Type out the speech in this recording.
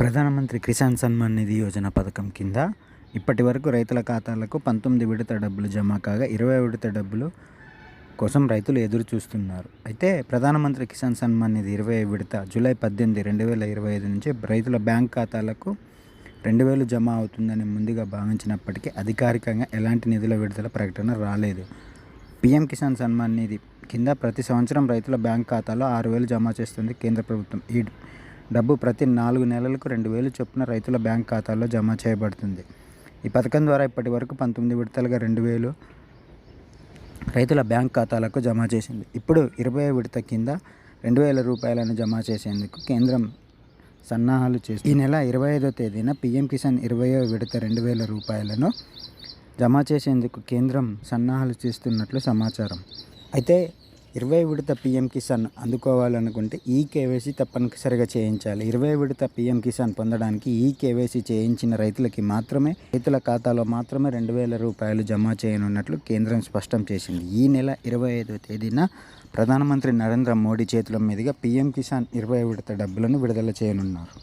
ప్రధానమంత్రి కిసాన్ సన్మాన్ నిధి యోజన పథకం కింద ఇప్పటి వరకు రైతుల ఖాతాలకు పంతొమ్మిది విడత డబ్బులు జమ కాగా ఇరవై విడత డబ్బులు కోసం రైతులు ఎదురు చూస్తున్నారు. అయితే ప్రధానమంత్రి కిసాన్ సన్మాన్ నిధి ఇరవై విడత జూలై పద్దెనిమిది రెండు వేల ఇరవై ఐదు నుంచి రైతుల బ్యాంక్ ఖాతాలకు రెండు వేలు జమ అవుతుందని ముందుగా భావించినప్పటికీ అధికారికంగా ఎలాంటి నిధుల విడుదల ప్రకటన రాలేదు. పీఎం కిసాన్ సన్మాన్ నిధి కింద ప్రతి సంవత్సరం రైతుల బ్యాంక్ ఖాతాలో ఆరు వేలు జమ చేస్తుంది కేంద్ర ప్రభుత్వం. ఈ డబ్బు ప్రతి నాలుగు నెలలకు రెండు వేలు చొప్పున రైతుల బ్యాంక్ ఖాతాల్లో జమ చేయబడుతుంది. ఈ పథకం ద్వారా ఇప్పటి వరకు పంతొమ్మిది విడతలుగా రెండు వేలు రైతుల బ్యాంక్ ఖాతాలకు జమ చేసింది. ఇప్పుడు ఇరవై విడత కింద రెండు వేల రూపాయలను జమ చేసేందుకు కేంద్రం సన్నాహాలు చేసి ఈ నెల ఇరవై ఐదో తేదీన పీఎం కిసాన్ ఇరవయో విడత రెండు వేల రూపాయలను జమ చేసేందుకు కేంద్రం సన్నాహాలు చేస్తున్నట్లు సమాచారం. అయితే ఇరవై విడత పీఎం కిసాన్ అందుకోవాలనుకుంటే ఈ కేవైసీ తప్పనిసరిగా చేయించాలి. ఇరవై విడత పీఎం కిసాన్ పొందడానికి ఈ కేవైసీ చేయించిన రైతులకి మాత్రమే రైతుల ఖాతాలో మాత్రమే రెండు వేల రూపాయలు జమ చేయనున్నట్లు కేంద్రం స్పష్టం చేసింది. ఈ నెల ఇరవై ఐదో తేదీన ప్రధానమంత్రి నరేంద్ర మోడీ చేతుల మీదుగా పీఎం కిసాన్ ఇరవై విడత డబ్బులను విడుదల చేయనున్నారు.